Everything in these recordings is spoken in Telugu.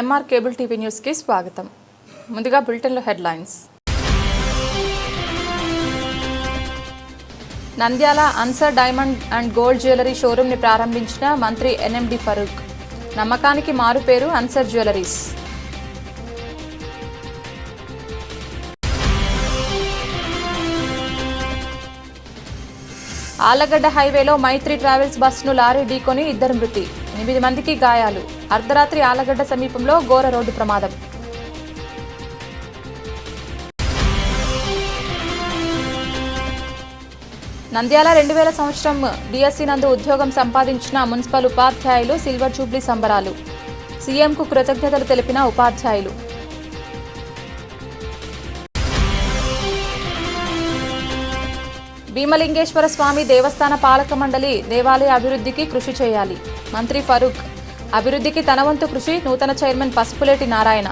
ఎంఆర్ కేబుల్ టీవీ న్యూస్కి స్వాగతం. ముందుగా బులెటిన్లో headlines. Nandyal Ansar diamond and gold jewellery షోరూమ్ని ప్రారంభించిన మంత్రి ఎన్ఎండి ఫరూక్. నమ్మకానికి మారు పేరు అన్సర్ జ్యువెలరీస్. ఆలగడ్డ హైవేలో మైత్రి ట్రావెల్స్ బస్సును లారీ ఢీకొని ఇద్దరు మృతి. ఎనిమిది మందికి గాయాలు. అర్ధరాత్రి ఆలగడ్డ సమీపంలో ఘోర రోడ్డు ప్రమాదం. నంద్యాల రెండు వేల సంవత్సరం డిఎస్సీ నందు ఉద్యోగం సంపాదించిన మున్సిపల్ ఉపాధ్యాయులు సిల్వర్ జూబ్లీ సంబరాలు. సీఎంకు కృతజ్ఞతలు తెలిపిన ఉపాధ్యాయులు. భీమలింగేశ్వర స్వామి దేవస్థాన పాలక మండలి దేవాలయ అభివృద్ధికి కృషి చేయాలి. మంత్రి ఫరూక్ అభివృద్ధికి తన వంతు కృషి నూతన chairman Pasupuleti Narayana.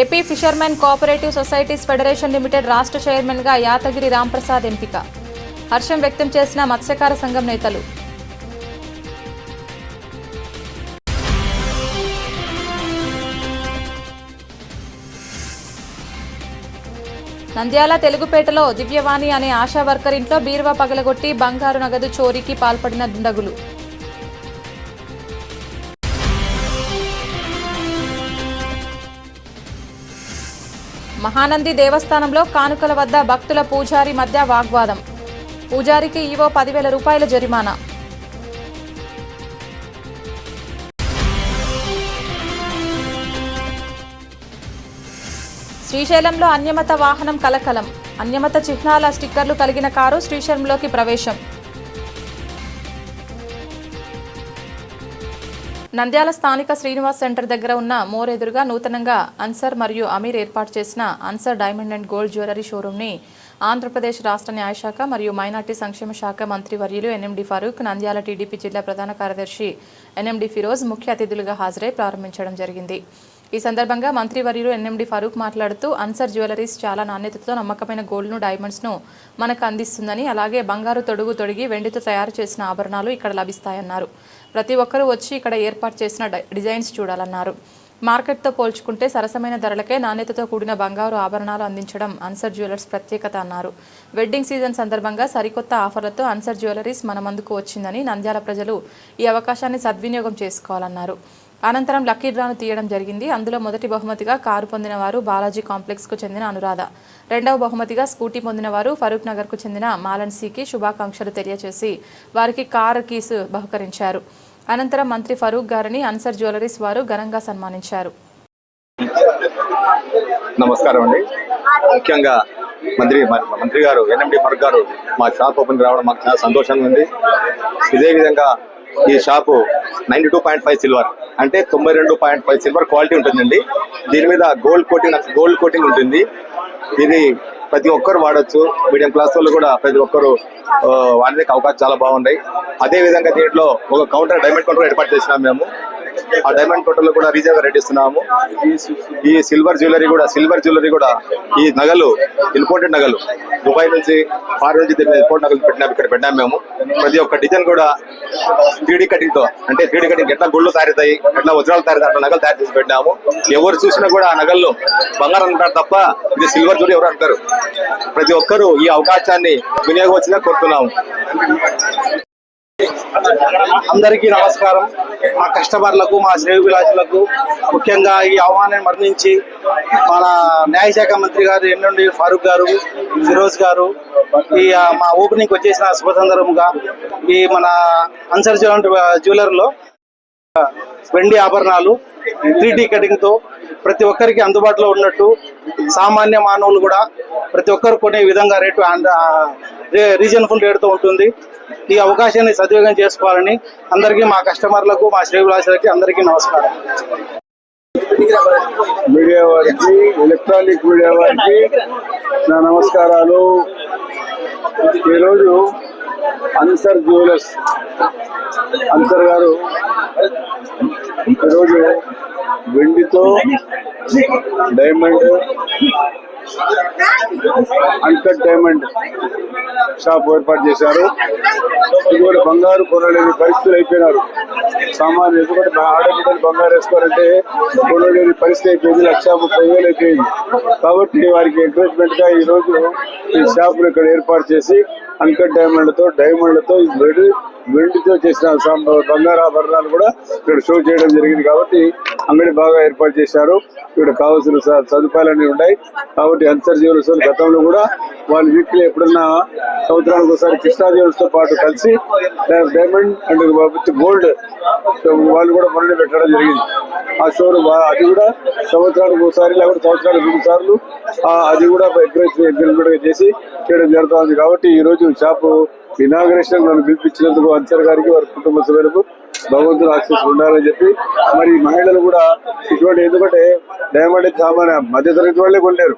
AP fishermen cooperative societies federation limited రాష్ట్ర చైర్మన్గా యాతగిరి రాంప్రసాద్ ఎంపిక. హర్షం వ్యక్తం చేసిన మత్స్యకార సంఘం నేతలు. నంద్యాల తెలుగుపేటలో దివ్యవాణి అనే ఆశా వర్కర్ ఇంట్లో బీరువా పగలగొట్టి బంగారు నగదు చోరీకి పాల్పడిన దుండగులు. మహానంది దేవస్థానంలో కానుకల వద్ద భక్తుల పూజారి మధ్య వాగ్వాదం. పూజారికి ఈవో పదివేల రూపాయల జరిమానా. శ్రీశైలంలో అన్యమత వాహనం కలకలం. అన్యమత చిహ్నాల స్టిక్కర్లు కలిగిన కారు శ్రీశైలంలోకి ప్రవేశం. నంద్యాల స్థానిక శ్రీనివాస్ సెంటర్ దగ్గర ఉన్న మోర్ ఎదురుగా నూతనంగా అన్సర్ మరియు అమీర్ ఏర్పాటు చేసిన Ansar diamond and gold jewellery షోరూమ్ని Andhra Pradesh రాష్ట్ర న్యాయశాఖ మరియు మైనార్టీ సంక్షేమ శాఖ మంత్రి వర్యులు ఎన్ఎండి ఫరూక్ నంద్యాల టీడీపీ జిల్లా ప్రధాన కార్యదర్శి ఎన్ఎండి ఫిరోజ్ ముఖ్య అతిథులుగా హాజరై ప్రారంభించడం జరిగింది. ఈ సందర్భంగా మంత్రి వర్యులు ఎన్ఎండి ఫరూక్ మాట్లాడుతూ అన్సర్ జ్యువెలరీస్ చాలా నాణ్యతతో నమ్మకమైన గోల్డ్ను డైమండ్స్ను మనకు అందిస్తుందని అలాగే బంగారు తొడుగు తొడిగి వెండితో తయారు చేసిన ఆభరణాలు ఇక్కడ లభిస్తాయన్నారు. ప్రతి ఒక్కరూ వచ్చి ఇక్కడ ఏర్పాటు చేసిన డై- డిజైన్స్ చూడాలన్నారు. మార్కెట్తో పోల్చుకుంటే సరసమైన ధరలకే నాణ్యతతో కూడిన బంగారు ఆభరణాలు అందించడం అన్సర్ జ్యువెలర్స్ ప్రత్యేకత అన్నారు. వెడ్డింగ్ సీజన్ సందర్భంగా సరికొత్త ఆఫర్లతో అన్సర్ జ్యువెలరీస్ మన ముందుకు వచ్చిందని నంద్యాల ప్రజలు ఈ అవకాశాన్ని సద్వినియోగం చేసుకోవాలన్నారు. అనంతరం లక్కీ డ్రాను తీయడం జరిగింది. అందులో మొదటి బహుమతిగా కారు పొందిన వారు బాలాజీ కాంప్లెక్స్కు చెందిన అనురాధ. రెండవ బహుమతిగా స్కూటీ పొందిన వారు ఫరూక్ నగర్కు చెందిన మాలన్ సికి శుభాకాంక్షలు తెలియజేసి వారికి కారు కీసు బహుకరించారు. అనంతరం మంత్రి ఫరూక్ గారిని అన్సర్ జ్యువెలరీస్ వారు ఘనంగా సన్మానించారు. నమస్కారం అండి. ముఖ్యంగా మంత్రి మంత్రి గారు ఎన్ఎండి ఫరూక్ గారు మా షాప్ ఓపెన్ రావడం మాకు చాలా సంతోషంగా ఉంది. ఇదే విధంగా ఈ shop ninety two point five silver. అంటే తొంభై రెండు పాయింట్ ఫైవ్ సిల్వర్ క్వాలిటీ ఉంటుందండి. దీని మీద గోల్డ్ కోటింగ్ గోల్డ్ కోటింగ్ ఉంటుంది. ఇది ప్రతి ఒక్కరు వాడొచ్చు. మీడియం క్లాస్ వాళ్ళు కూడా ప్రతి ఒక్కరు వాడడానికి అవకాశం చాలా బాగున్నాయి. అదే విధంగా దీంట్లో ఒక కౌంటర్ డైమండ్ కౌంటర్ ఏర్పాటు చేసినాం మేము. ఆ డైమండ్ కౌంటర్లో కూడా రీజన్ రేట్ ఇస్తున్నాము ఈ సిల్వర్ జ్యువెలరీ కూడా సిల్వర్ జ్యువెలరీ కూడా ఈ నగలు ఇంపోర్టెడ్ నగలు. దుబాయ్ నుంచి ఫారెన్ నుంచి ఇంపోర్ట్ నగలు పెట్టినాం ఇక్కడ పెట్టాము మేము. ప్రతి ఒక్క డిజైన్ కూడా త్రీడీ కటింగ్తో అంటే త్రీడీ కటింగ్ ఎట్లా గుళ్ళు తయారవుతాయి ఎట్లా వజ్రాలు తయారవుతాయి అట్లా నగలు తయారు చేసి పెట్టినాము. ఎవరు చూసినా కూడా ఆ నగల్లో బంగారం అంటారు తప్ప ఇది సిల్వర్ జ్యువెలరీ ఎవరు అంటారు. ప్రతి ఒక్కరూ ఈ అవకాశాన్ని వినియోగవచ్చుగా కోరుతున్నాము. అందరికీ నమస్కారం. మా కస్టమర్లకు మా శ్రేయోభిలాషులకు ముఖ్యంగా ఈ ఆహ్వానాన్ని మరణించి మన న్యాయశాఖ మంత్రి గారు ఎన్నుండి ఫారూక్ గారు ఫిరోజ్ గారు ఈ మా ఓపెనింగ్ వచ్చేసిన శుభ సందర్భంగా ఈ మన అన్సర్ జ్యువెలర్లో వెండి ఆభరణాలు త్రీ కటింగ్తో ప్రతి ఒక్కరికి అందుబాటులో ఉన్నట్టు సామాన్య మానవులు కూడా ప్రతి ఒక్కరు కొనే విధంగా రేటు రీజనబుల్ రేటుతో ఉంటుంది. ఈ అవకాశాన్ని సద్వినియోగం చేసుకోవాలని అందరికీ మా కస్టమర్లకు మా శ్రేయులాసులకి అందరికీ నమస్కారం. మీడియా వారికి ఎలక్ట్రానిక్ మీడియా వారికి నా నమస్కారాలు. ఈరోజు అన్సర్ జ్యువెలర్స్ అన్సర్ గారు ఈరోజు వెండితో డైమండ్ అంకట్ డైమండ్ షాప్ ఏర్పాటు చేశారు. ఇది కూడా బంగారు కొనలేని పరిస్థితులు అయిపోయినారు. సామాన్య ఎందుకంటే ఆడబిడ్డలు బంగారు వేసుకోవాలంటే కొనలేని పరిస్థితి అయిపోయింది. లక్ష ముప్పై వేలు అయిపోయింది. కాబట్టి వారికి ఎంకరేజ్మెంట్గా ఈ రోజు ఈ షాపులు ఇక్కడ ఏర్పాటు చేసి అంకట్ డైమండ్లతో డైమండ్లతో ఈ వెండి వెండితో చేసిన బంగారు ఆభరణాలు కూడా ఇక్కడ షో చేయడం జరిగింది. కాబట్టి అంగడి బాగా ఏర్పాటు చేశారు. ఇక్కడ కావాల్సిన సదుపాయాలన్నీ ఉన్నాయి. కాబట్టి అంతర్ జీవనోత్సవం గతంలో కూడా వాళ్ళు వీక్లీ ఎప్పుడన్నా సంవత్సరానికి ఒకసారి కృష్ణా జీవనతో పాటు కలిసి డైమండ్ అండ్ విత్ గోల్డ్ వాళ్ళు కూడా మొన్న పెట్టడం జరిగింది. ఆ షోలు అది కూడా సంవత్సరానికి ఒకసారి లేకపోతే సంవత్సరానికి రెండు సార్లు అది కూడా ఎంకరేజ్ ఎంకరేజ్మెంట్ చేసి చేయడం జరుగుతుంది. కాబట్టి ఈ రోజు షాపు ఇనాగ్రేషన్ నన్ను పిలిపించినందుకు అన్సర్ గారికి వారి కుటుంబ సభ్యులకు భగవంతుడు ఆశీస్సు ఉండాలని చెప్పి మరి మహిళలు కూడా ఇటువంటి ఎందుకంటే డైమండ్ సామాన్య మధ్యతరగతి వాళ్ళే కొనలేరు.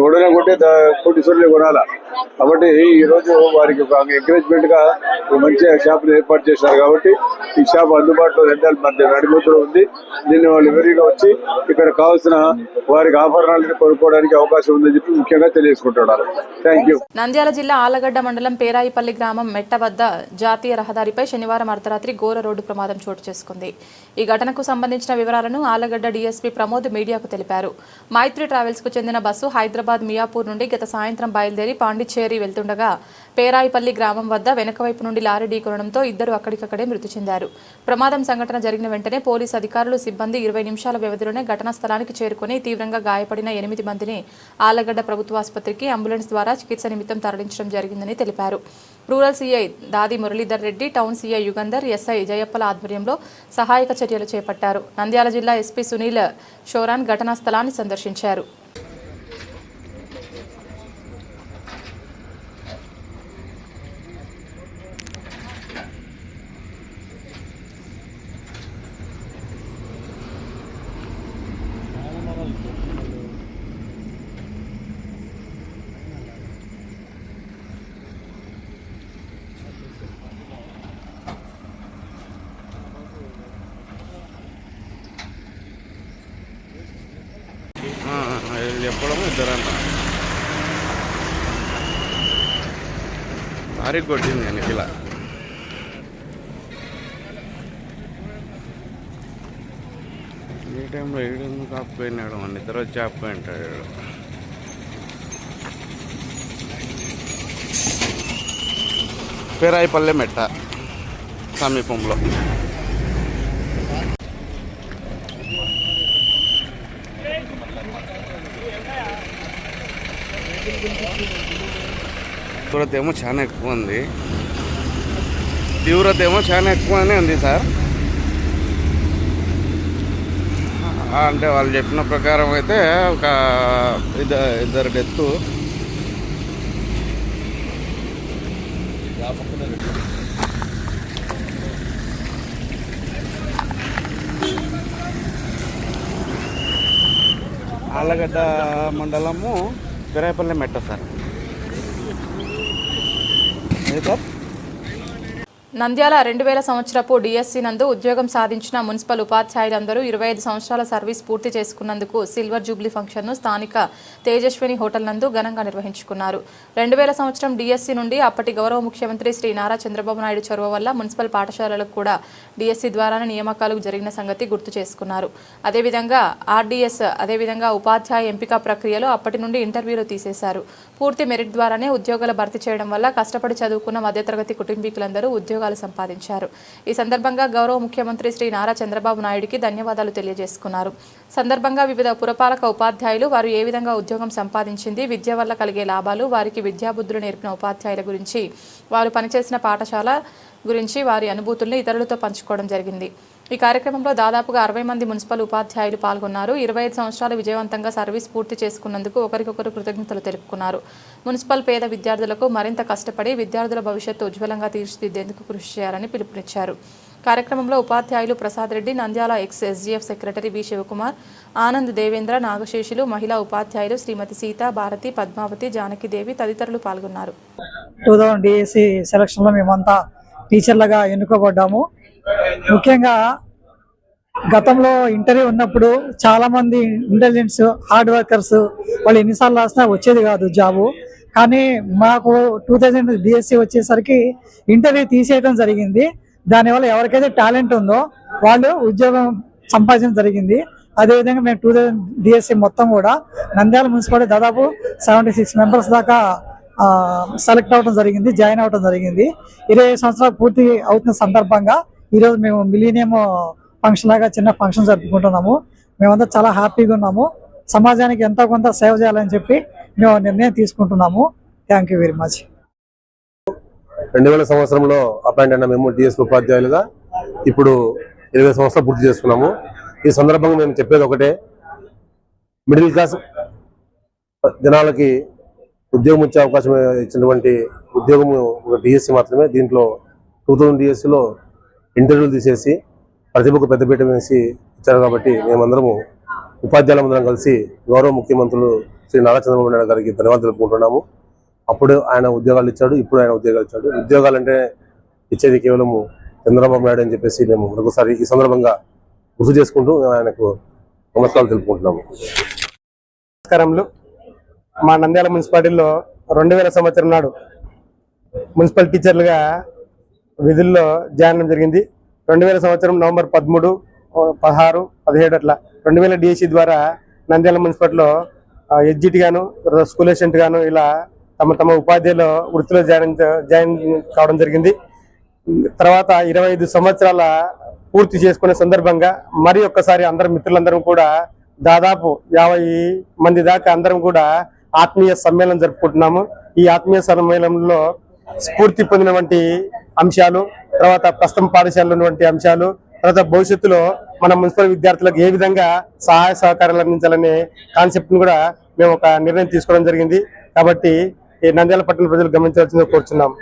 ఎవడైనా కొట్టే కోటీశ్వరులే కొనాల? కాబట్టి ఈ రోజు వారికి ఒక ఎంకరేజ్మెంట్గా మంచి షాప్ ఏర్పాటు చేశారు కాబట్టి ఈ షాప్ అందుబాటులో రెండాల మధ్య నడిమతులు ఉంది. దీన్ని వాళ్ళు విరిగా వచ్చి ఇక్కడ కావాల్సిన వారికి ఆభరణాలను కొనుక్కోవడానికి అవకాశం ఉందని చెప్పి ముఖ్యంగా తెలియజేసుకుంటున్నారు. థ్యాంక్ యూ నంద్యాల జిల్లా ఆలగడ్డ మండలం పేరాయిపల్లి గ్రామం మెట్ట వద్ద జాతీయ రహదారిపై శనివారం అర్ధరాత్రి ఘోర రోడ్డు ప్రమాదం చోటు చేసుకుంది. ఈ ఘటనకు సంబంధించిన వివరాలను ఆలగడ్డ డీఎస్పీ ప్రమోద్ మీడియాకు తెలిపారు. మైత్రి ట్రావెల్స్కు చెందిన బస్సు హైదరాబాద్ మియాపూర్ నుండి గత సాయంత్రం బయలుదేరి పాండిచ్చేరి వెళ్తుండగా పేరాయిపల్లి గ్రామం వద్ద వెనక వైపు నుండి లారీ ఢీకొనడంతో ఇద్దరు అక్కడికక్కడే మృతి చెందారు. ప్రమాదం సంఘటన జరిగిన వెంటనే పోలీసు అధికారులు సిబ్బంది ఇరవై నిమిషాల వ్యవధిలోనే ఘటనా స్థలానికి చేరుకుని తీవ్రంగా గాయపడిన ఎనిమిది మందిని ఆలగడ్డ ప్రభుత్వ ఆసుపత్రికి అంబులెన్స్ ద్వారా చికిత్స నిమిత్తం తరలించడం జరిగిందని తెలిపారు. Rural CI Dadi Muralidhar Reddy town CI Yugandhar SI జయప్పల ఆధ్వర్యంలో సహాయక చర్యలు చేపట్టారు. నంద్యాల జిల్లా ఎస్పీ సునీల్ షోరాన్ ఘటనా స్థలాన్ని సందర్శించారు. కూడా ఇద్దరంట భారీ కొట్టింది వెనకిల ఈ టైంలో ఏడు కాకపోయినాడు మన ఇద్దరు వచ్చి ఆపుకుంటాడు పేరాయిపల్లె మెట్ట సమీపంలో. తీవ్రత ఏమో చాలా ఎక్కువ ఉంది. తీవ్రత ఏమో చాలా ఎక్కువనే ఉంది సార్. అంటే వాళ్ళు చెప్పిన ప్రకారం అయితే ఒక ఇద్దరు ఇద్దరు డెత్. ఆళ్ళగడ్డ మండలము పిరాయపల్లి మెట్ట సార్. నంద్యాల రెండు వేల సంవత్సరపు డిఎస్సి నందు ఉద్యోగం సాధించిన మున్సిపల్ ఉపాధ్యాయులందరూ ఇరవై ఐదు సంవత్సరాల సర్వీస్ పూర్తి చేసుకున్నందుకు సిల్వర్ జూబ్లీ ఫంక్షన్ను స్థానిక తేజస్విని హోటల్ నందు ఘనంగా నిర్వహించుకున్నారు. రెండు వేల సంవత్సరం డిఎస్సి నుండి అప్పటి గౌరవ ముఖ్యమంత్రి శ్రీ నారా చంద్రబాబు నాయుడు చొరవ వల్ల మున్సిపల్ పాఠశాలలకు కూడా డిఎస్సి ద్వారానే నియామకాలు జరిగిన సంగతి గుర్తు చేసుకున్నారు. అదేవిధంగా ఆర్డీఎస్ అదేవిధంగా ఉపాధ్యాయ ఎంపిక ప్రక్రియలో అప్పటి నుండి ఇంటర్వ్యూలు తీసేశారు. పూర్తి మెరిట్ ద్వారానే ఉద్యోగాల భర్తీ చేయడం వల్ల కష్టపడి చదువుకున్న మధ్యతరగతి కుటుంబీకులందరూ ఉద్యోగాలు సంపాదించారు. ఈ సందర్భంగా గౌరవ ముఖ్యమంత్రి శ్రీ నారా చంద్రబాబు నాయుడికి ధన్యవాదాలు తెలియజేసుకున్నారు. సందర్భంగా వివిధ పురపాలక ఉపాధ్యాయులు వారు ఏ విధంగా ఉద్యోగం సంపాదించింది విద్య వల్ల కలిగే లాభాలు వారికి విద్యాబుద్ధులు నేర్పిన ఉపాధ్యాయుల గురించి వారు పనిచేసిన పాఠశాల గురించి వారి అనుభూతుల్ని ఇతరులతో పంచుకోవడం జరిగింది. ఈ కార్యక్రమంలో దాదాపుగా అరవై మంది మున్సిపల్ ఉపాధ్యాయులు పాల్గొన్నారు. ఇరవై ఐదు సంవత్సరాలు విజయవంతంగా సర్వీస్ పూర్తి చేసుకున్నందుకు ఒకరికొకరు కృతజ్ఞతలు తెలుపుకున్నారు. మున్సిపల్ పేద విద్యార్థులకు మరింత కష్టపడి విద్యార్థుల భవిష్యత్తు ఉజ్వలంగా తీర్చిదిద్దేందుకు కృషి చేయాలని పిలుపునిచ్చారు. కార్యక్రమంలో ఉపాధ్యాయులు Prasad Reddy Nandyal ex SGF secretary V Sivakumar Anand Devendra Nagaseshulu మహిళా ఉపాధ్యాయులు శ్రీమతి సీత భారతి పద్మావతి జానకిదేవి తదితరులు పాల్గొన్నారు. టూ థౌజండ్ డిఎస్సి సెలక్షన్లో మేమంతా టీచర్లుగా ఎన్నుకోబడ్డాము. ముఖ్యంగా గతంలో ఇంటర్వ్యూ ఉన్నప్పుడు చాలామంది ఇంటెలిజెన్స్ హార్డ్ వర్కర్స్ వాళ్ళు ఎన్నిసార్లు రాసినా వచ్చేది కాదు జాబు. కానీ మాకు టూ థౌజండ్ డిఎస్సి వచ్చేసరికి ఇంటర్వ్యూ తీసేయడం జరిగింది. దానివల్ల ఎవరికైతే టాలెంట్ ఉందో వాళ్ళు ఉద్యోగం సంపాదించడం జరిగింది. అదేవిధంగా మేము టూ థౌజండ్ డిఎస్సి మొత్తం కూడా నంద్యాల మున్సిపాలిటీ దాదాపు సెవెంటీ సిక్స్ మెంబర్స్ దాకా సెలెక్ట్ అవ్వడం జరిగింది జాయిన్ అవడం జరిగింది. ఇరవై సంవత్సరాలు పూర్తి అవుతున్న సందర్భంగా ఈరోజు మేము మిలీనియం ఫంక్షన్ లాగా చిన్న ఫంక్షన్ జరుపుకుంటున్నాము. మేమంతా చాలా హ్యాపీగా ఉన్నాము. సమాజానికి ఎంతో కొంత సేవ చేయాలని చెప్పి మేము నిర్ణయం తీసుకుంటున్నాము. థ్యాంక్ యూ వెరీ మచ్ రెండు వేల సంవత్సరంలో అపాయింట్ అయిన మేము డిఎస్ ఉపాధ్యాయులుగా ఇప్పుడు ఇరవై సంవత్సరాలు పూర్తి చేసుకున్నాము. ఈ సందర్భంగా మేము చెప్పేది ఒకటే. మిడిల్ క్లాస్ జనాలకి ఉద్యోగం వచ్చే అవకాశం ఇచ్చినటువంటి ఉద్యోగం ఒక డిఎస్సి మాత్రమే. దీంట్లో టూ థౌజండ్ డిఎస్సిలో ఇంటర్వ్యూలు తీసేసి ప్రతిభకు పెద్దపీట వేసి ఇచ్చారు కాబట్టి మేమందరము ఉపాధ్యాయులందరం కలిసి గౌరవ ముఖ్యమంత్రులు శ్రీ నారా చంద్రబాబు నాయుడు గారికి ధన్యవాదాలు తెలుపుకుంటున్నాము. అప్పుడు ఆయన ఉద్యోగాలు ఇచ్చాడు ఇప్పుడు ఆయన ఉద్యోగాలు ఇచ్చాడు. ఉద్యోగాలు అంటే ఇచ్చేది కేవలం చంద్రబాబు నాయుడు అని చెప్పేసి మేము మరొకసారి ఈ సందర్భంగా గుర్తు చేసుకుంటూ ఆయనకు నమస్కారాలు తెలుపుకుంటున్నాము. నమస్కారములు. మా నంద్యాల మున్సిపాలిటీలో రెండు వేల సంవత్సరం నాడు మున్సిపల్ టీచర్లుగా విధుల్లో జాయిన్ జరిగింది. రెండు వేల సంవత్సరం నవంబర్ పదమూడు పదహారు పదిహేడు అట్లా రెండు వేల డిఎస్సి ద్వారా నంద్యాల మున్సిపాలిటీలో ఎడ్జిట్ గాను స్కూల్ అసిస్టెంట్ గాను ఇలా తమ తమ ఉపాధ్యాయులు వృత్తిలో జాయిన్ జాయిన్ కావడం జరిగింది. తర్వాత ఇరవై ఐదు సంవత్సరాల పూర్తి చేసుకునే సందర్భంగా మరి ఒక్కసారి అందరం మిత్రులందరం కూడా దాదాపు యాభై మంది దాకా అందరం కూడా ఆత్మీయ సమ్మేళనం జరుపుకుంటున్నాము. ఈ ఆత్మీయ సమ్మేళనంలో స్ఫూర్తి పొందినటువంటి అంశాలు తర్వాత ప్రస్తుతం పాఠశాలలో ఉన్నటువంటి అంశాలు తర్వాత భవిష్యత్తులో మన మున్సిపల్ విద్యార్థులకు ఏ విధంగా సహాయ సహకారాలు అందించాలనే కాన్సెప్ట్ను కూడా మేము ఒక నిర్ణయం తీసుకోవడం జరిగింది. కాబట్టి ఈ నంద్యాల పట్టణ ప్రజలు గమనించవలసిందిగా కోరుచున్నాం.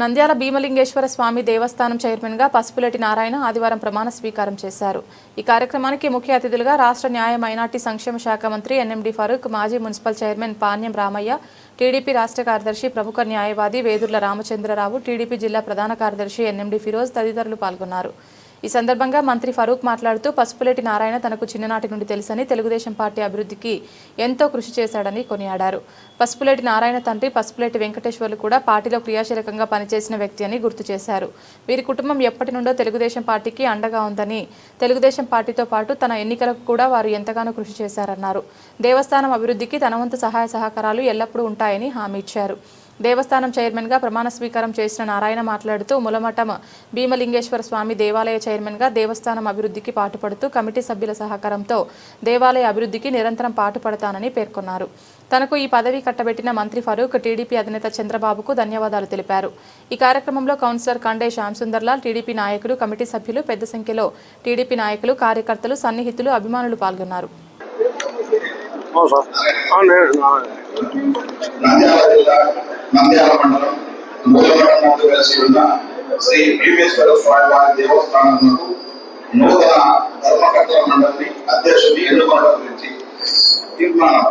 నంద్యాల భీమలింగేశ్వర స్వామి దేవస్థానం చైర్మన్గా పసుపులేటి నారాయణ ఆదివారం ప్రమాణ స్వీకారం చేశారు. ఈ కార్యక్రమానికి ముఖ్య అతిథులుగా రాష్ట్ర న్యాయ మైనార్టీ సంక్షేమ శాఖ మంత్రి ఎన్ఎండి ఫరూక్ మాజీ municipal chairman Panyam Ramaiah TDP రాష్ట్ర కార్యదర్శి ప్రముఖ న్యాయవాది వేదుర్ల రామచంద్రరావు టీడీపీ జిల్లా ప్రధాన కార్యదర్శి ఎన్ఎండి ఫిరోజ్ తదితరులు పాల్గొన్నారు. ఈ సందర్భంగా మంత్రి ఫరూక్ మాట్లాడుతూ పసుపులేటి నారాయణ తనకు చిన్ననాటి నుండి తెలుసని తెలుగుదేశం పార్టీ అభివృద్ధికి ఎంతో కృషి చేశాడని కొనియాడారు. పసుపులేటి నారాయణ తండ్రి పసుపులేటి వెంకటేశ్వర్లు కూడా పార్టీలో క్రియాశీలకంగా పనిచేసిన వ్యక్తి అని గుర్తు చేశారు. వీరి కుటుంబం ఎప్పటి నుండో తెలుగుదేశం పార్టీకి అండగా ఉందని తెలుగుదేశం పార్టీతో పాటు తన ఎన్నికలకు కూడా వారు ఎంతగానో కృషి చేశారన్నారు. దేవస్థానం అభివృద్ధికి తన వంతు సహాయ సహకారాలు ఎల్లప్పుడూ ఉంటాయని హామీ ఇచ్చారు. దేవస్థానం చైర్మన్గా ప్రమాణ స్వీకారం చేసిన నారాయణ మాట్లాడుతూ ములమఠం భీమలింగేశ్వర స్వామి దేవాలయ చైర్మన్గా దేవస్థానం అభివృద్ధికి పాటుపడుతూ కమిటీ సభ్యుల సహకారంతో దేవాలయ అభివృద్ధికి నిరంతరం పాటుపడతానని పేర్కొన్నారు. తనకు ఈ పదవి కట్టబెట్టిన మంత్రి ఫరూక్ టీడీపీ అధినేత చంద్రబాబుకు ధన్యవాదాలు తెలిపారు. ఈ కార్యక్రమంలో కౌన్సిలర్ కండే శ్యాంసుందర్లాల్ టీడీపీ నాయకులు కమిటీ సభ్యులు పెద్ద సంఖ్యలో టీడీపీ నాయకులు కార్యకర్తలు సన్నిహితులు అభిమానులు పాల్గొన్నారు. నంద్యాల జిల్లా నంద్యాల మండలం మూలవరం నందు వెలసి ఉన్న శ్రీ భీమేశ్వర స్వామి వారి దేవస్థానమునకు నూతన ధర్మకర్తల మండలిని అధ్యక్షుని ఎన్నుకోవడం గురించి తీర్మానం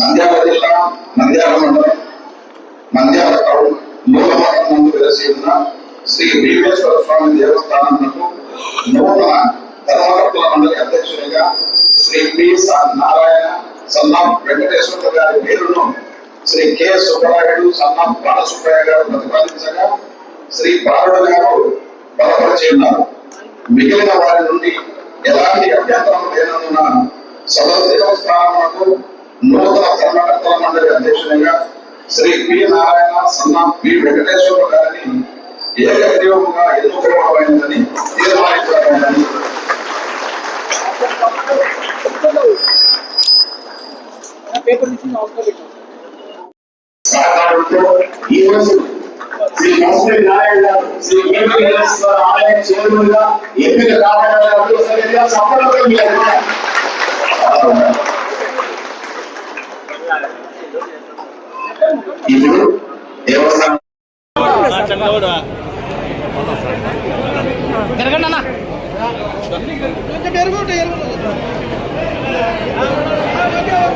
నంద్యాల జిల్లా నంద్యాల మండలం నంద్యాల టౌన్ మూలవరం ముందు వెలసి ఉన్న శ్రీ భీమేశ్వర స్వామి దేవస్థానమునకు నూతన ధర్మకర్తల మండలి అధ్యక్షునిగా శ్రీ పి సా- నారాయణ సన్నాం వెంకటేశ్వర గారి పేరును శ్రీ కె సుబ్బరాయుడు సన్నాం బాలసుబ్బయ్య గారు ప్రతిపాదించగా శ్రీ బాలుడు గారు బలపరిచి ఉన్నారు మిగిలిన వారి నుండి ఎలాంటి అభ్యంతరం లేనందున సదరు దేవస్థానములకు నూతన ధర్మకర్తల మండలి అధ్యక్షునిగా శ్రీ పి నారాయణ సన్నాం పి వెంకటేశ్వర గారిని ఏకగ్రీవముగా ఎన్నుకోవడమైనదని తీర్మానించడమైనదని సహకారంతో ఈ రోజు శ్రీ మోసరి నారాయణ గారు శ్రీ వెంకటేశ్వర ఆలయ చైర్మన్గా ఎంపిక. ఇప్పుడు దేవస్థానం దయచేసి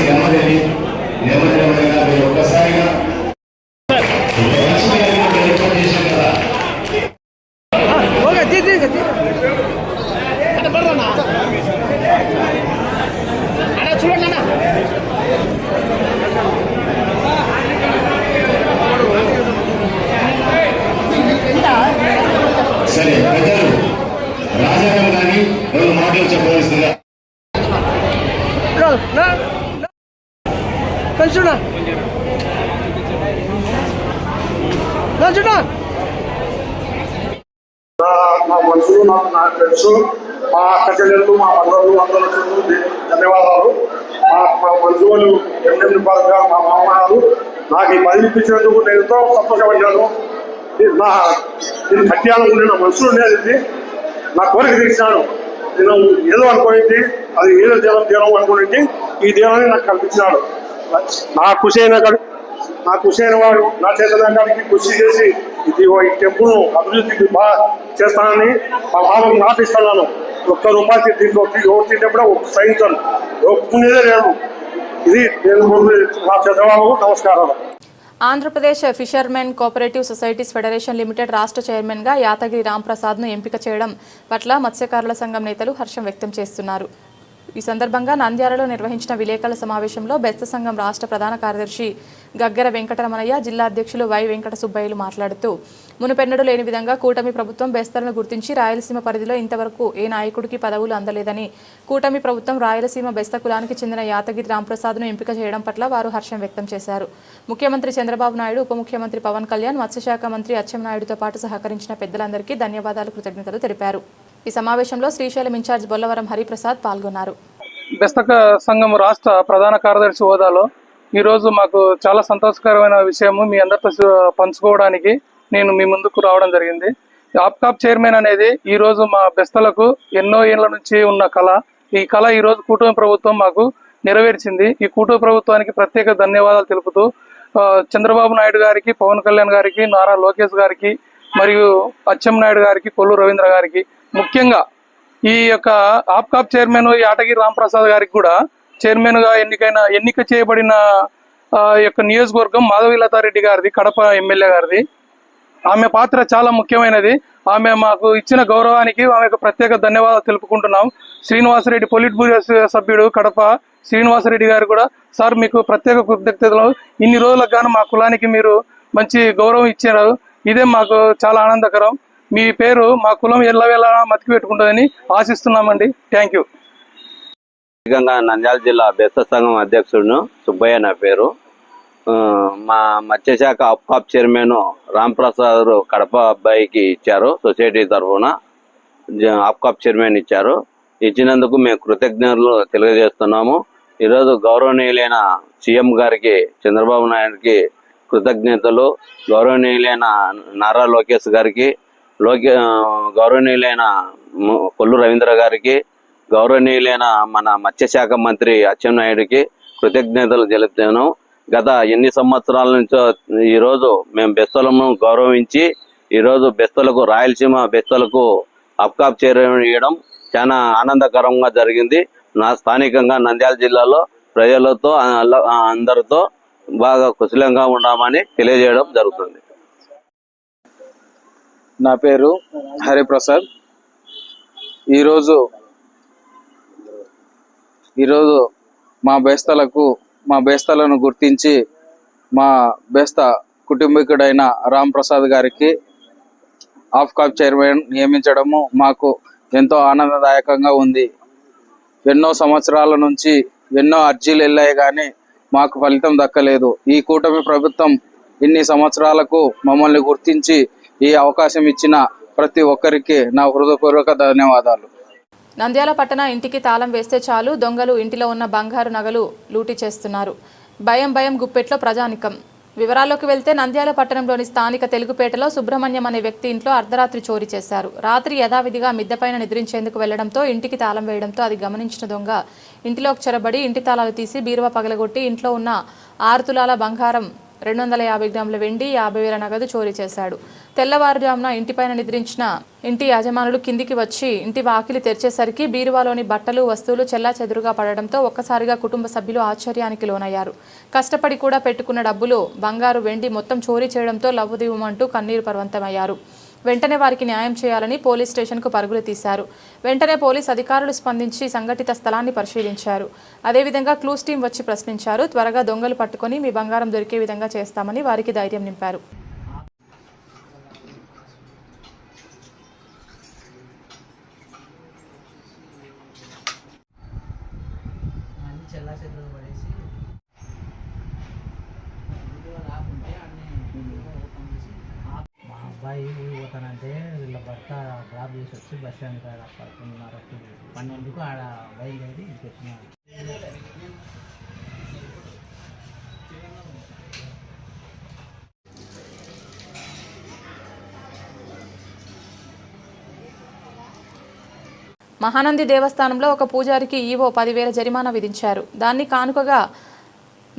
నెమ్మదిని నెమ్మది నెమ్మదిగా మీరు ఒక్కసారిగా చెప్పవలసిందిగా నా- మా మనుషులు నాకు నాకు తెలుసు మా అక్క చెల్లెళ్ళు మా మద్దలు అందరూ ధన్యవాదాలు మా మా బంధువులు ఎన్నెన్ని పరంగా మా మామగారు నాకు ఈ పని ఇప్పించినందుకు నేను ఎంతో ఇది నా నేను కట్టాలనుకునే నా మనసులో ఉండేది నా కోరిక తీర్చినాను నేను ఏదో అనుకోయింది అది ఏదో దేవం దేవం అనుకునేది ఈ దేవాన్ని నాకు కల్పించినాడు. నా కృషి అయిన నా కృషి అయిన వాడు నా చేతనానికి కృషి చేసి ఇది ఓ ఈ టెంపుల్ అభివృద్ధికి బాగా చేస్తానని మా భావం నాటిస్తున్నాను. ఒక్క రూపాయి దీంట్లో ఓటు తింటే ఒక సహించాను. ఒప్పుకునేదే లేదు. ఇది నేను నా చంద్రబాబు నమస్కారాలు. Andhra Pradesh fishermen cooperative societies federation limited రాష్ట్ర చైర్మన్గా యాతగిరి రాంప్రసాద్ను ఎంపిక చేయడం పట్ల మత్స్యకారుల సంఘం నేతలు హర్షం వ్యక్తం చేస్తున్నారు. ఈ సందర్భంగా నంద్యాలలో నిర్వహించిన విలేకరుల సమావేశంలో బెస్త సంఘం రాష్ట్ర ప్రధాన కార్యదర్శి గగ్గర వెంకటరమణయ్య జిల్లా అధ్యక్షులు వై వెంకట సుబ్బయ్యలు మాట్లాడుతూ మునుపెన్నడూ లేని విధంగా కూటమి ప్రభుత్వం బెస్తలను గుర్తించి రాయలసీమ పరిధిలో ఇంతవరకు ఏ నాయకుడికి పదవులు అందలేదని కూటమి ప్రభుత్వం రాయలసీమ బెస్త కులానికి చెందిన యాతగిరి రాంప్రసాద్ను ఎంపిక చేయడం పట్ల వారు హర్షం వ్యక్తం చేశారు. ముఖ్యమంత్రి చంద్రబాబు నాయుడు ఉప ముఖ్యమంత్రి పవన్ కళ్యాణ్ మత్స్యశాఖ మంత్రి అచ్చెన్నాయుడుతో పాటు సహకరించిన పెద్దలందరికీ ధన్యవాదాలు కృతజ్ఞతలు తెలిపారు. ఈ సమావేశంలో శ్రీశైలం ఇన్ఛార్జ్ బొల్లవరం హరిప్రసాద్ పాల్గొన్నారు. బెస్తక సంఘం రాష్ట్ర ప్రధాన కార్యదర్శి హోదాలో ఈరోజు మాకు చాలా సంతోషకరమైన విషయము మీ అందరితో పంచుకోవడానికి నేను మీ ముందుకు రావడం జరిగింది. ఆప్కాప్ చైర్మన్ అనేది ఈ రోజు మా బెస్తలకు ఎన్నో ఏళ్ళ నుంచి ఉన్న కళ. ఈ కళ ఈరోజు కుటుంబ కూటమి ప్రభుత్వం మాకు నెరవేర్చింది. ఈ కూటమి ప్రభుత్వానికి ప్రత్యేక ధన్యవాదాలు తెలుపుతూ చంద్రబాబు నాయుడు గారికి పవన్ కళ్యాణ్ గారికి నారా లోకేష్ గారికి మరియు అచ్చెం నాయుడు గారికి కొల్లు రవీంద్ర గారికి ముఖ్యంగా ఈ యొక్క ఆప్కాప్ చైర్మన్ యాటగిరి రాంప్రసాద్ గారికి కూడా చైర్మన్గా ఎన్నికైన ఎన్నిక చేయబడిన యొక్క నియోజకవర్గం మాధవీలతారెడ్డి గారిది కడప ఎమ్మెల్యే గారిది. ఆమె పాత్ర చాలా ముఖ్యమైనది. ఆమె మాకు ఇచ్చిన గౌరవానికి ఆమెకు ప్రత్యేక ధన్యవాదాలు తెలుపుకుంటున్నాం. శ్రీనివాసరెడ్డి పొలిట్ బ్యూరో సభ్యుడు కడప శ్రీనివాసరెడ్డి గారు కూడా సార్ మీకు ప్రత్యేక కృతజ్ఞతలు. ఇన్ని రోజులకు గాను మా కులానికి మీరు మంచి గౌరవం ఇచ్చారు. ఇదే మాకు చాలా ఆనందకరం. మీ పేరు మా కులం ఎల్లవేళ మతికి పెట్టుకుంటుందని ఆశిస్తున్నామండి. థ్యాంక్ యూ నంద్యాల జిల్లా బెస్త సంఘం అధ్యక్షుడును సుబ్బయ్య నా పేరు. మా మత్స్యశాఖ అప్కాప్ చైర్మన్ రాంప్రసాద్ కడప అబ్బాయికి ఇచ్చారు సొసైటీ తరఫున అప్కాప్ చైర్మన్ ఇచ్చారు. ఇచ్చినందుకు మేము కృతజ్ఞతలు తెలియజేస్తున్నాము. ఈరోజు గౌరవనీయులైన సీఎం గారికి చంద్రబాబు నాయుడుకి కృతజ్ఞతలు గౌరవనీయులైన నారా లోకేష్ గారికి లోకి గౌరవనీయులైన కొల్లు రవీంద్ర గారికి గౌరవనీయులైన మన మత్స్యశాఖ మంత్రి అచ్చెన్నాయుడికి కృతజ్ఞతలు తెలుపుతాను. గత ఎన్ని సంవత్సరాల నుంచో ఈరోజు మేము బెస్తలను గౌరవించి ఈరోజు బెస్తలకు రాయలసీమ బెస్తలకు అప్కాప్ చేయడం చాలా ఆనందకరంగా జరిగింది. నా స్థానికంగా నంద్యాల జిల్లాలో ప్రజలతో అందరితో బాగా కుశలంగా ఉన్నామని తెలియజేయడం జరుగుతుంది. నా పేరు హరిప్రసాద్. ఈరోజు ఈరోజు మా బేస్తలకు మా బేస్తలను గుర్తించి మా బేస్త కుటుంబీకుడైన రామ్ ప్రసాద్ గారికి ఆఫ్కాప్ చైర్మన్ నియమించడము మాకు ఎంతో ఆనందదాయకంగా ఉంది. ఎన్నో సంవత్సరాల నుంచి ఎన్నో అర్జీలు వెళ్ళాయి కానీ మాకు ఫలితం దక్కలేదు. ఈ కూటమి ప్రభుత్వం ఇన్ని సంవత్సరాలకు మమ్మల్ని గుర్తించి ఈ అవకాశం ఇచ్చిన ప్రతి ఒక్కరికి నా హృదయపూర్వక ధన్యవాదాలు. నంద్యాల పట్టణ ఇంటికి తాళం వేస్తే చాలు దొంగలు ఇంటిలో ఉన్న బంగారు నగలు లూటీ చేస్తున్నారు. భయం భయం గుప్పెట్లో ప్రజానికం. వివరాల్లోకి వెళ్తే నంద్యాల పట్టణంలోని స్థానిక తెలుగుపేటలో సుబ్రహ్మణ్యం అనే వ్యక్తి ఇంట్లో అర్ధరాత్రి చోరీ చేశారు. రాత్రి యథావిధిగా మిద్దెపైన నిద్రించేందుకు వెళ్ళడంతో ఇంటికి తాళం వేయడంతో అది గమనించిన దొంగ ఇంటిలోకి చొరబడి ఇంటి తాళాలు తీసి బీరువా పగలగొట్టి ఇంట్లో ఉన్న ఆరు తులాల బంగారం రెండు వందల యాభై గ్రాముల వెండి యాభై వేల నగదు చోరీ చేశాడు. తెల్లవారుజామున ఇంటిపైన నిద్రించిన ఇంటి యజమానులు కిందికి వచ్చి ఇంటి వాకిలి తెరిచేసరికి బీరువాలోని బట్టలు వస్తువులు చెల్లా చెదురుగా పడడంతో ఒక్కసారిగా కుటుంబ సభ్యులు ఆశ్చర్యానికి లోనయ్యారు. కష్టపడి కూడా పెట్టుకున్న డబ్బులు బంగారు వెండి మొత్తం చోరీ చేయడంతో లవ్వుదీవమంటూ కన్నీరు పర్వంతమయ్యారు. వెంటనే వారికి న్యాయం చేయాలని పోలీస్ స్టేషన్కు పరుగులు తీశారు. వెంటనే పోలీస్ అధికారులు స్పందించి సంఘటిత స్థలాన్ని పరిశీలించారు. అదేవిధంగా క్లూస్ టీం వచ్చి ప్రశ్నించారు. త్వరగా దొంగలు పట్టుకొని మీ బంగారం దొరికే విధంగా చేస్తామని వారికి ధైర్యం నింపారు అలా చేతులు పడేసి వీడియో రాకుంటే అన్ని ఓపెన్ చేసి మా అబ్బాయి పోతానంటే వీళ్ళ భర్త డ్రాప్ చేసి వచ్చి బస్ స్టాండ్ కాడ పడుకున్నరకు పన్నెండుకు ఆడ బయలుదేరి ఇంటికి వచ్చినాడు మహానంది దేవస్థానంలో ఒక పూజారికి ఈవో పదివేల జరిమానా విధించారు. దాన్ని కానుకగా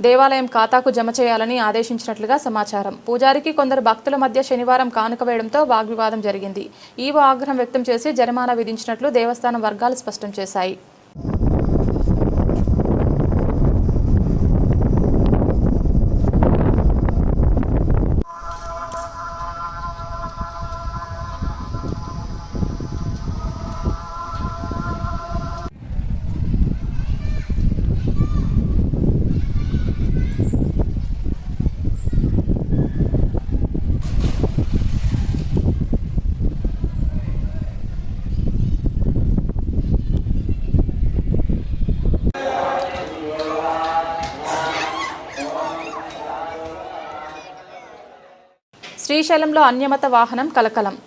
దేవాలయం ఖాతాకు జమ చేయాలని ఆదేశించినట్లుగా సమాచారం. పూజారికి కొందరు భక్తుల మధ్య శనివారం కానుక వేయడంతో వాగ్వివాదం జరిగింది. ఈవో ఆగ్రహం వ్యక్తం చేసి జరిమానా విధించినట్లు దేవస్థానం వర్గాలు స్పష్టం చేశాయి. శ్రీశైలంలో అన్యమత వాహనం కలకలం.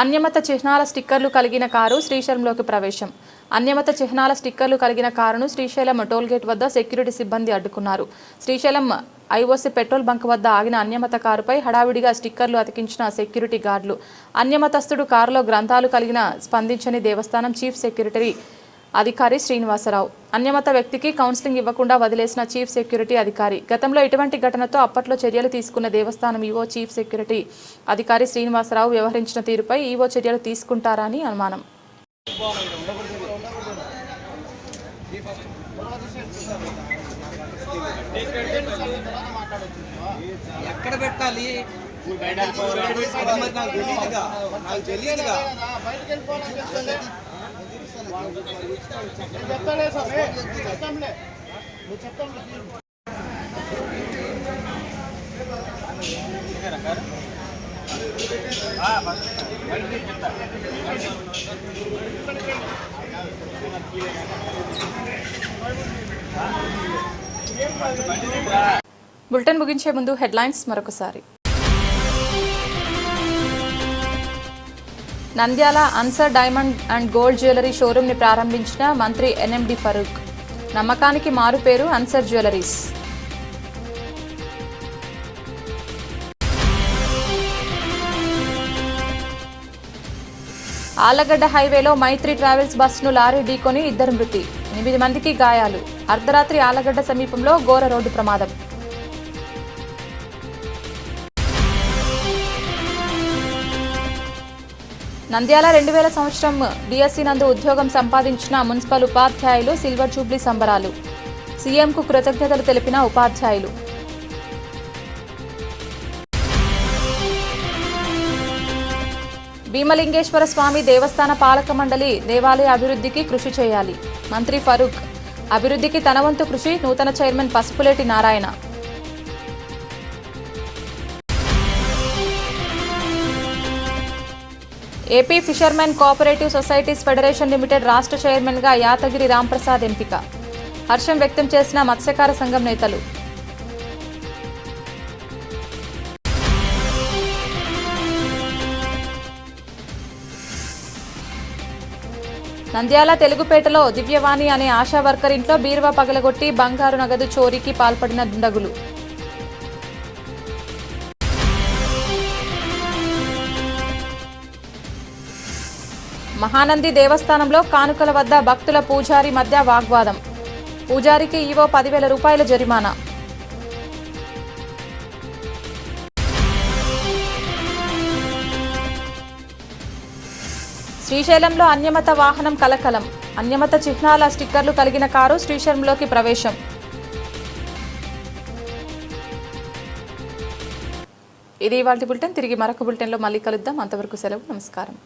అన్యమత చిహ్నాల స్టిక్కర్లు కలిగిన కారు శ్రీశైలంలోకి ప్రవేశం. అన్యమత చిహ్నాల స్టిక్కర్లు కలిగిన కారును శ్రీశైలం టోల్గేట్ వద్ద సెక్యూరిటీ సిబ్బంది అడ్డుకున్నారు. శ్రీశైలం ఐఓసీ పెట్రోల్ బంక్ వద్ద ఆగిన అన్యమత కారుపై హడావిడిగా స్టిక్కర్లు అతికించిన సెక్యూరిటీ గార్డులు. అన్యమతస్థుడు కారులో గ్రంథాలు కలిగిన స్పందించని దేవస్థానం చీఫ్ సెక్యూరిటరీ అధికారి శ్రీనివాసరావు. అన్యమత వ్యక్తికి కౌన్సిలింగ్ ఇవ్వకుండా వదిలేసిన చీఫ్ సెక్యూరిటీ అధికారి. గతంలో ఇటువంటి ఘటనతో అప్పట్లో చర్యలు తీసుకున్న దేవస్థానం ఈవో చీఫ్ సెక్యూరిటీ అధికారి శ్రీనివాసరావు వ్యవహరించిన తీరుపై ఈవో చర్యలు తీసుకుంటారా అని అనుమానం. ఎక్కడ పెట్టాలి? నాకు తెలియదుగా నాకు బులెటిన్ ముగించే ముందు హెడ్లైన్స్ మరొకసారి. Nandyal Ansar diamond and gold jewellery షోరూంని ప్రారంభించిన మంత్రి ఎన్ఎండి ఫరూక్. నమ్మకానికి మారు పేరు అన్సర్ జ్యువెలరీస్. ఆలగడ్డ హైవేలో మైత్రి ట్రావెల్స్ బస్సును లారీ ఢీకొని ఇద్దరు మృతి. ఎనిమిది మందికి గాయాలు. అర్ధరాత్రి ఆలగడ్డ సమీపంలో ఘోర రోడ్డు ప్రమాదం. నంద్యాల రెండు వేల సంవత్సరం డిఎస్సీ నందు ఉద్యోగం సంపాదించిన మున్సిపల్ ఉపాధ్యాయులు సిల్వర్ జూబ్లీ సంబరాలు. సీఎంకు కృతజ్ఞతలు తెలిపిన ఉపాధ్యాయులు. భీమలింగేశ్వర స్వామి దేవస్థాన పాలక మండలి దేవాలయ అభివృద్ధికి కృషి చేయాలి. మంత్రి ఫరూక్ అభివృద్ధికి తన వంతు కృషి నూతన chairman Pasupuleti Narayana. AP fishermen cooperative societies federation limited రాష్ట్ర చైర్మన్గా యాతగిరి రాంప్రసాద్ ఎంపిక. హర్షం వ్యక్తం చేసిన మత్స్యకార సంఘం నేతలు. నంద్యాల తెలుగుపేటలో దివ్యవాణి అనే ఆశా వర్కర్ ఇంట్లో బీరువా పగలగొట్టి బంగారు నగదు చోరీకి పాల్పడిన దుండగులు. మహానంది దేవస్థానంలో కానుకల వద్ద భక్తుల పూజారి మధ్య వాగ్వాదం. పూజారికి ఈవో పదివేల రూపాయల జరిమానా. శ్రీశైలంలో అన్యమత వాహనం కలకలం. అన్యమత చిహ్నాల స్టిక్కర్లు కలిగిన కారు శ్రీశైలంలోకి ప్రవేశం. ఇది ఇవాళ బులెటిన్. తిరిగి మరొక బులెటిన్లో మళ్ళీ కలుద్దాం. అంతవరకు సెలవు. నమస్కారం.